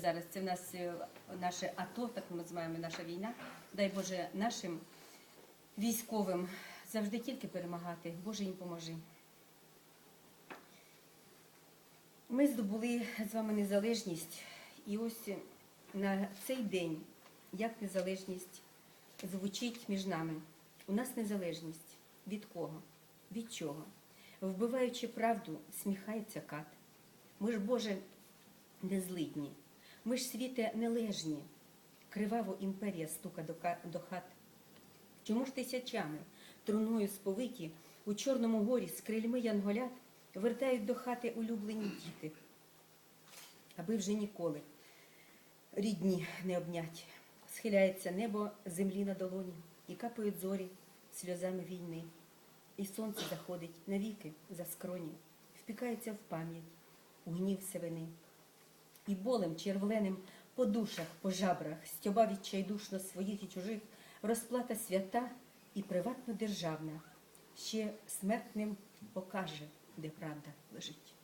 Зараз це в нас е, наше АТО, так ми називаємо наша війна. Дай Боже нашим військовим завжди тільки перемагати. Боже їм поможи. Ми здобули з вами незалежність, і ось на цей день, як незалежність звучить між нами. У нас незалежність від кого? Від чого? Вбиваючи правду, сміхається кат. Ми ж, Боже, не злидні. Ми ж світе нележні. Криваво імперія стука до, хат. Чому ж тисячами труною сповиті у Чорному горі з крильми янголят вертають до хати улюблені діти, аби вже ніколи рідні не обнять. Схиляється небо землі на долоні, і капають зорі сльозами війни. І сонце заходить навіки за скроні, впікається в пам'ять, у гнів сивини. І болем червленим по душах, по жабрах, стьоба відчайдушно своїх і чужих, розплата свята і приватно державна, ще смертним покаже, де правда лежить.